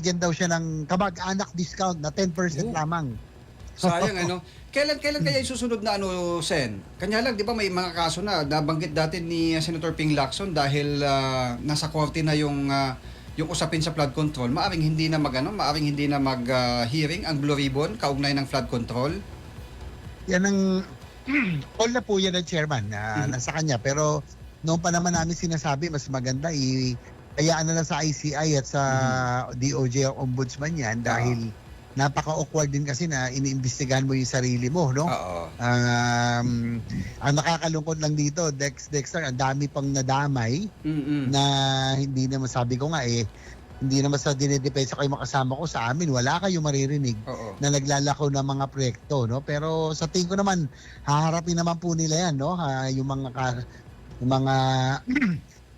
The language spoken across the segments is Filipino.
bigyan daw siya ng kamag-anak discount na 10% Oh. lamang. Sayang ano. Kailan kailan kaya yung susunod na ano Sen? Kanya lang 'di ba may mga kaso na nabanggit dati ni uh, Senator Ping Lacson dahil ah, nasa korte na yung ah, yung usapin sa flood control. Maaring hindi na magano, maaring hindi na mag ah, hearing ang Blue Ribbon kaugnay ng flood control. Yan ang all na po yan ng chairman na Mhm. nasa kanya. Pero noong pa naman namin sinasabi, mas maganda i kayaan na lang sa ICI at sa DOJ ang ombudsman yan dahil napaka-awkward din kasi na iniimbestigahan mo yung sarili mo, no? Oo. Um, ang nakakalungkot lang dito, Dex Dexter, ang dami pang nadamay Mm. na hindi naman sabi ko nga eh, hindi naman sa dinedepensa ko yung mga kasama ko sa amin, wala kayong maririnig Oo. na naglalako ng mga proyekto, no? Pero sa tingin ko naman, haharapin naman po nila yan, no? Ha, yung mga ka- yung mga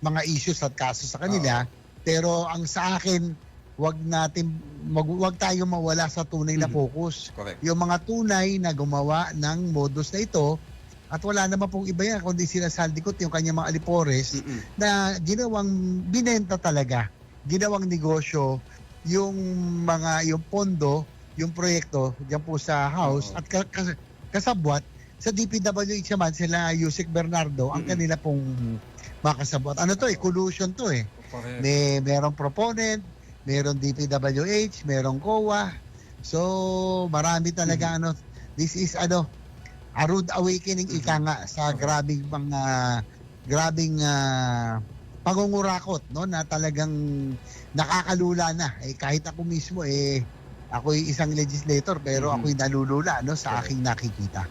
mga issues at kaso sa kanila. Pero ang sa akin, wag natin mag, wag tayong mawala sa tunay na Mhm. focus. Correct. Yung mga tunay na gumawa ng modus na ito at wala naman pong iba yan kundi sila Saldikot yung kanyang mga alipores Mm. na ginawang binenta talaga, ginawang negosyo yung mga yung pondo, yung proyekto diyan po sa house Oo. at ka, ka- kasabwat sa DPWH naman sila Yusek Bernardo ang Mm-mm. kanila pong mga kasabwat. Ano to eh, collusion to eh. May merong proponent, merong DPWH, merong COA. So, marami talaga ano, this is ano, a rude awakening Mhm. ika nga sa grabing mga grabing ah, pangungurakot no na talagang nakakalula na eh kahit ako mismo eh ako'y isang legislator pero Mhm. ako'y nalulula no sa aking nakikita.